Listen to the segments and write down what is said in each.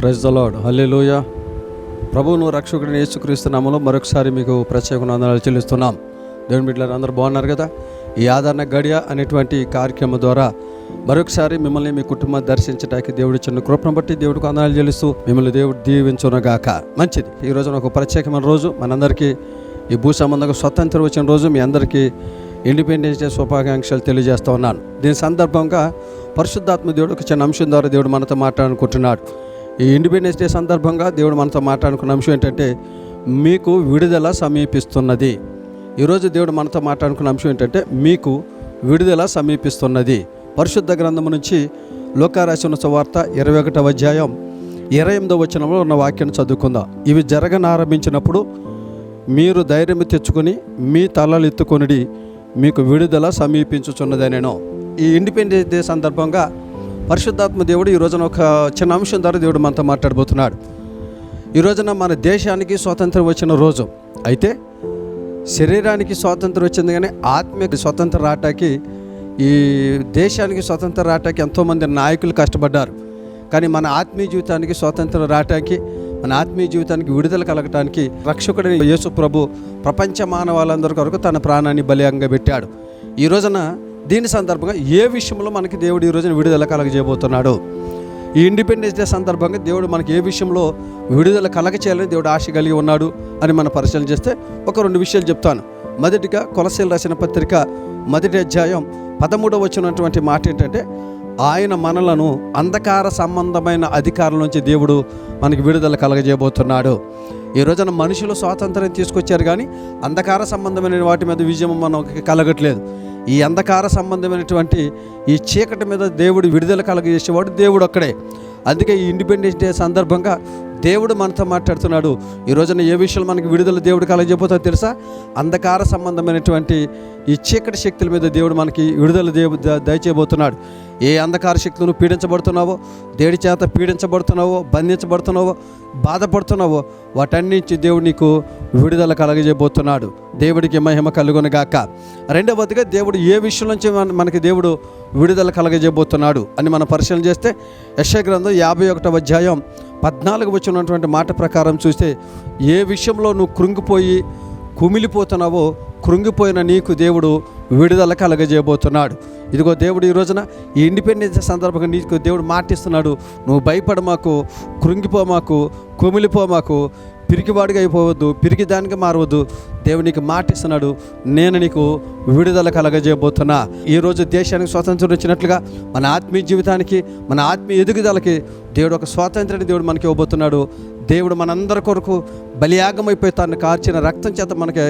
Praise the lord హల్లెలూయ ప్రభువును రక్షకుడిని యేసుక్రీస్తున్నాములో మరొకసారి మీకు ప్రత్యేక వందనాలు చెల్లిస్తున్నాం. దేవుని బిడ్డలు అందరూ బాగున్నారు కదా? ఈ ఆదరణ గడియ అనేటువంటి కార్యక్రమం ద్వారా మరొకసారి మిమ్మల్ని మీ కుటుంబం దర్శించడానికి దేవుడు చిన్న కృపను బట్టి దేవుడికి వందనాలు చెల్లిస్తూ మిమ్మల్ని దేవుడు దీవించునగాక. మంచిది. ఈ రోజున ఒక ప్రత్యేకమైన రోజు. మనందరికీ ఈ భూ సంబంధంగా స్వతంత్రం వచ్చిన రోజు. మీ అందరికీ ఇండిపెండెన్స్ డే శుభాకాంక్షలు తెలియజేస్తూ ఉన్నాను. దీని సందర్భంగా పరిశుద్ధాత్మ దేవుడు ఒక చిన్న అంశం ద్వారా దేవుడు మనతో మాట్లాడుకుంటున్నాడు. ఈ ఇండిపెండెన్స్ డే సందర్భంగా దేవుడు మనతో మాట్లాడుకున్న అంశం ఏంటంటే మీకు విడుదల సమీపిస్తున్నది. ఈరోజు దేవుడు మనతో మాట్లాడుకున్న అంశం ఏంటంటే మీకు విడుదల సమీపిస్తున్నది. పరిశుద్ధ గ్రంథం నుంచి లోకారాశన సువార్త ఇరవై ఒకటవ అధ్యాయం ఇరవై ఎనిమిదవ వచనంలో ఉన్న వాక్యాన్ని చదువుకుందాం. ఇవి జరగనారంభించినప్పుడు మీరు ధైర్యం తెచ్చుకొని మీ తలలు ఎత్తుకొనిడి మీకు విడుదల సమీపించుచున్నదే నేను ఈ ఇండిపెండెన్స్ డే సందర్భంగా పరిశుద్ధాత్మ దేవుడు ఈ రోజున ఒక చిన్న అంశం ద్వారా దేవుడు మనతో మాట్లాడబోతున్నాడు. ఈ రోజున మన దేశానికి స్వాతంత్రం వచ్చిన రోజు. అయితే శరీరానికి స్వాతంత్రం వచ్చింది కానీ ఆత్మీయ స్వతంత్ర రాటాకి ఈ దేశానికి స్వతంత్ర రాటాకి ఎంతోమంది నాయకులు కష్టపడ్డారు. కానీ మన ఆత్మీయ జీవితానికి స్వాతంత్రం రావటానికి మన ఆత్మీయ జీవితానికి విడుదల కలగటానికి రక్షకుడిని యేసు ప్రభు ప్రపంచ మానవాళ్ళందరి కొరకు తన ప్రాణాన్ని బలియంగా పెట్టాడు. ఈ రోజున దీని సందర్భంగా ఏ విషయంలో మనకి దేవుడు ఈ రోజున విడుదల కలగజేయబోతున్నాడు? ఈ ఇండిపెండెన్స్ డే సందర్భంగా దేవుడు మనకి ఏ విషయంలో విడుదల కలగచేయాలని దేవుడు ఆశ కలిగి ఉన్నాడు అని మనం పరిశీలన చేస్తే ఒక రెండు విషయాలు చెప్తాను. మొదటిగా కొలసీలు రాసిన పత్రిక మొదటి అధ్యాయం పదమూడవ వచ్చినటువంటి మాట ఏంటంటే ఆయన మనలను అంధకార సంబంధమైన అధికారుల నుంచి దేవుడు మనకి విడుదల కలగజేయబోతున్నాడు. ఈ రోజున మనుషులు స్వాతంత్రం తీసుకొచ్చారు కానీ అంధకార సంబంధమైన వాటి మీద విజయం మనకి కలగట్లేదు. ఈ అంధకార సంబంధమైనటువంటి ఈ చీకటి మీద దేవుడు విడుదల కలగజేసేవాడు దేవుడు అక్కడే అందుకే ఈ ఇండిపెండెన్స్ డే సందర్భంగా దేవుడు మనతో మాట్లాడుతున్నాడు. ఈ రోజున ఏ విషయంలో మనకి విడుదల దేవుడు కలగజేపోతుందో తెలుసా? అంధకార సంబంధమైనటువంటి ఈ చీకటి శక్తుల మీద దేవుడు మనకి విడుదల దేవు దయచేయబోతున్నాడు. ఏ అంధకార శక్తులను పీడించబడుతున్నావో దేడి చేత పీడించబడుతున్నావో బంధించబడుతున్నావో బాధపడుతున్నావో వాటన్నించి దేవుడు నీకు విడుదల కలగజేయబోతున్నాడు. దేవుడికి మహిమ కలుగునగాక రెండవదిగా దేవుడు ఏ విషయం నుంచి మన- మనకి దేవుడు విడుదల కలగజేయబోతున్నాడు అని మనం పరిశీలన చేస్తే యశ గ్రంథం యాభై ఒకటవ అధ్యాయం పద్నాలుగు వచ్చినటువంటి మాట ప్రకారం చూస్తే ఏ విషయంలో నువ్వు కృంగిపోయి కుమిలిపోతున్నావో కృంగిపోయిన నీకు దేవుడు విడుదల కలగజేయబోతున్నాడు. ఇదిగో దేవుడు ఈ రోజున ఈ ఇండిపెండెన్స్ సందర్భంగా నీకు దేవుడు మాటిస్తున్నాడు. నువ్వు భయపడ మాకు కృంగిపో మాకు కుమిలిపో మాకు పిరికివాడిగా అయిపోవద్దు పిరికి దానికి మారవద్దు దేవునికి మాటిస్తున్నాడు. నేను నీకు విడుదల కలగజేయబోతున్నా. ఈరోజు దేశానికి స్వాతంత్రం వచ్చినట్లుగా మన ఆత్మీయ జీవితానికి మన ఆత్మీయ ఎదుగుదలకి దేవుడు ఒక స్వాతంత్రాన్ని దేవుడు మనకి ఇవ్వబోతున్నాడు. దేవుడు మనందరి కొరకు బలియాగమైపోయి తాను కార్చిన రక్తం చేత మనకి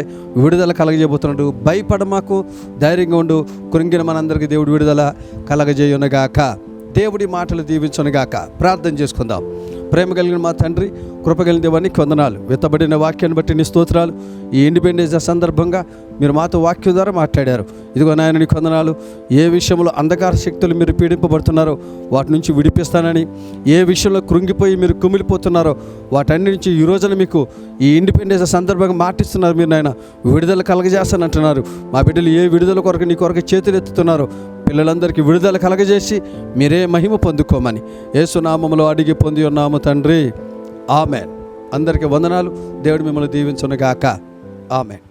విడుదల కలగజేయబోతున్నాడు. భయపడ మాకు ధైర్యంగా ఉండు. కృంగిన మనందరికీ దేవుడు విడుదల కలగజేయునగాక. దేవుడి మాటలు దీవించునుగాక. ప్రార్థన చేసుకుందాం. ప్రేమ కలిగిన మా తండ్రి కృప కలిగిన దేవాన్ని వందనాలు. విత్తబడిన వాక్యాన్ని బట్టి నీ స్తోత్రాలు. ఈ ఇండిపెండెన్స్ డే సందర్భంగా మీరు మాతో వాక్యం ద్వారా మాట్లాడారు. ఇదిగో నాయన నీకు వందనాలు. ఏ విషయంలో అంధకార శక్తులు మీరు పీడింపబడుతున్నారో వాటి నుంచి విడిపిస్తానని ఏ విషయంలో కృంగిపోయి మీరు కుమిలిపోతున్నారో వాటన్ని నుంచి ఈ రోజున మీకు ఈ ఇండిపెండెన్స్ డే సందర్భంగా మాటిస్తున్నారు మీరు నాయన. విడుదల కలగజేస్తానంటున్నారు. మా బిడ్డలు ఏ విడుదల కొరకు నీ కొరకు చేతులు ఎత్తుతున్నారో పిల్లలందరికీ విడుదల కలగజేసి మీరే మహిమ పొందుకోమని ఏసునామంలో అడిగి పొంది ఉన్నాము తండ్రి. ఆమెన్. అందరికీ వందనాలు. దేవుడు మిమ్మల్ని దీవించునుగాక. ఆమెన్.